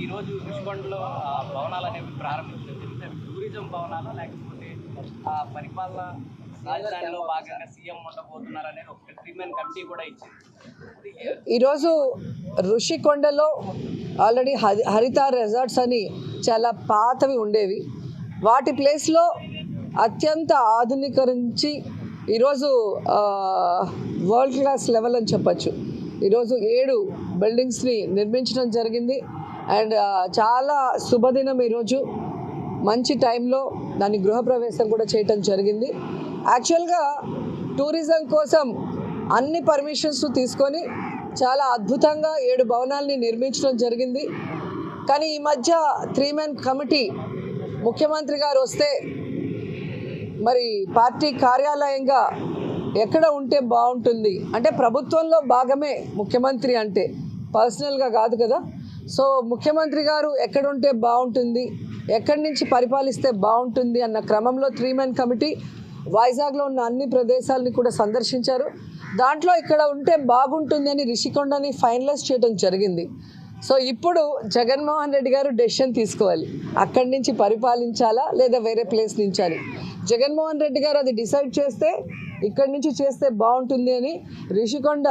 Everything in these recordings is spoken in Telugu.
ఈరోజు రోజు భవనాలు అనేవి ప్రారంభించారు. అంటే టూరిజం భవనాలు లేకపోతే పరిపాలన రాజధానిలో భాగంగా సీఎం ఉండబోతున్నారు అనేది ఒక త్రీ కమిటీ కూడా ఇచ్చింది. ఈరోజు ఋషికొండలో ఆల్రెడీ హరిత రిసార్ట్స్ అని చాలా పాతవి ఉండేవి. వాటి ప్లేస్లో అత్యంత ఆధునీకరించి ఈరోజు వరల్డ్ క్లాస్ లెవెల్ అని చెప్పచ్చు. ఈరోజు ఏడు బిల్డింగ్స్ని నిర్మించడం జరిగింది. అండ్ చాలా శుభదినం ఈరోజు. మంచి టైంలో దాని గృహప్రవేశం కూడా చేయటం జరిగింది. యాక్చువల్గా టూరిజం కోసం అన్ని పర్మిషన్స్ తీసుకొని చాలా అద్భుతంగా ఏడు భవనాల్ని నిర్మించడం జరిగింది. కానీ ఈ మధ్య త్రీ మ్యాన్ కమిటీ ముఖ్యమంత్రి గారు వస్తే మరి పార్టీ కార్యాలయంగా ఎక్కడ ఉంటే బాగుంటుంది? అంటే ప్రభుత్వంలో భాగమే ముఖ్యమంత్రి అంటే. పర్సనల్గా కాదు కదా. సో ముఖ్యమంత్రి గారు ఎక్కడ ఉంటే బాగుంటుంది ఎక్కడి నుంచి పరిపాలిస్తే బాగుంటుంది అన్న క్రమంలో త్రీ మెన్ కమిటీ వైజాగ్లో ఉన్న అన్ని ప్రదేశాలని కూడా సందర్శించారు. దాంట్లో ఇక్కడ ఉంటే బాగుంటుంది అని రిషికొండని ఫైనలైజ్ చేయడం జరిగింది. సో ఇప్పుడు జగన్మోహన్ రెడ్డి గారు డెసిషన్ తీసుకోవాలి. అక్కడి నుంచి పరిపాలించాలా లేదా వేరే ప్లేస్ నుంచి అని జగన్మోహన్ రెడ్డి గారు అది డిసైడ్ చేస్తే ఇక్కడి నుంచి చేస్తే బాగుంటుంది అని రిషికొండ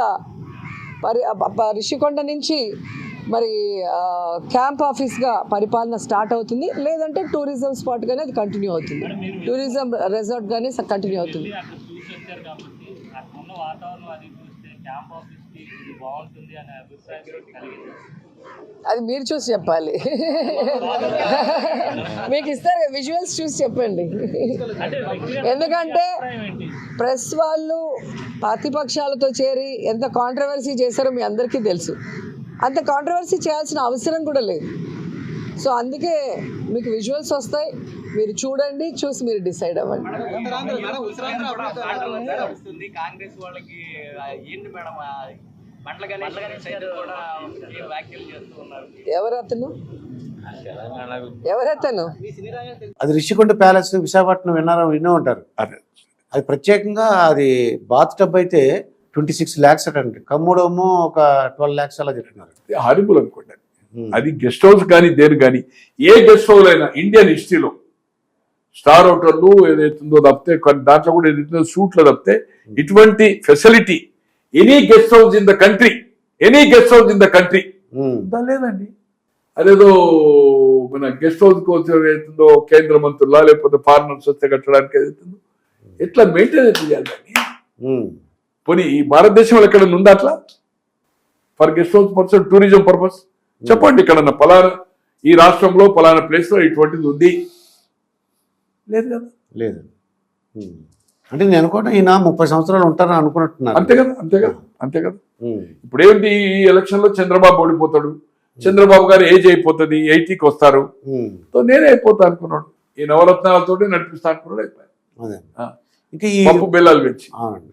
పరి రిషికొండ నుంచి మరి క్యాంప్ ఆఫీస్గా పరిపాలన స్టార్ట్ అవుతుంది. లేదంటే టూరిజం స్పాట్గానే అది కంటిన్యూ అవుతుంది. టూరిజం రిసార్ట్గానే కంటిన్యూ అవుతుంది. అది మీరు చూసి చెప్పాలి. మీకు ఇస్తారు విజువల్స్ చూసి చెప్పండి. ఎందుకంటే ప్రెస్ వాళ్ళు ప్రతిపక్షాలతో చేరి ఎంత కాంట్రవర్సీ చేశారో మీ అందరికీ తెలుసు. అంత కాంట్రవర్సీ చేయాల్సిన అవసరం కూడా లేదు. సో అందుకే మీకు విజువల్స్ వస్తాయి. మీరు చూడండి చూసి మీరు డిసైడ్ అవ్వండి. ఎవరతను ఎవరతను? అది రిషికొండ ప్యాలెస్ విశాఖపట్నం విన్నారా వినే ఉంటారు అది ప్రత్యేకంగా అది బాత్ టబ్ అయితే ట్వంటీ సిక్స్ ల్యాక్స్ అటండి. కమ్ముడేమో ఒక ట్వెల్వ్ ల్యాక్స్ అలా చెప్తున్నారు హారిబుల్ అనుకోండి. Hmm. అది గెస్ట్ హౌస్ కానీ దేని కానీ ఏ గెస్ట్ హౌస్ అయినా ఇండియన్ హిస్టరీలో. స్టార్ హోటళ్ళు ఏదైతుందో తప్పితే దాంట్లో కూడా ఏదైతుందో సూట్లో తప్పితే ఇటువంటి facility any guest house in the country any guest house in the country లేదండి? అదేదో మన గెస్ట్ హౌస్ కోసం ఏదైతుందో కేంద్ర మంత్రులా లేకపోతే ఫారినర్స్ వస్తే కట్టడానికి ఏదైతుందో. ఎట్లా మెయింటైన్ ఎట్లా చేయాలి దాన్ని? ఉమ్. పోనీ ఈ భారతదేశంలో ఎక్కడ ఉందా అట్లా? For guest house purpose tourism purpose చెప్పండి ఇక్కడ పలానా ఈ రాష్ట్రంలో పలానా ప్లేస్లో ఇటువంటిది ఉంది? లేదు కదా. లేదు. ఉమ్. అంటే నేను అనుకోవటం ఈయన ముప్పై సంవత్సరాలు ఉంటారని అనుకున్నట్టున్నారు. అంతే కదా అంతే కదా అంతే కదా. ఉమ్. ఇప్పుడు ఏంటి ఈ ఎలక్షన్లో చంద్రబాబు ఓడిపోతాడు? చంద్రబాబు గారు ఏజ్ అయిపోతుంది ఎయిటీకి వస్తారు. నేనే అయిపోతా అనుకున్నాడు. ఈ నవరత్నాలతోటి నడిపిస్తా అనుకున్నాడు అయిపోయాడు. ఇంకా ఈ పప్పు బెల్లాలు పెంచి.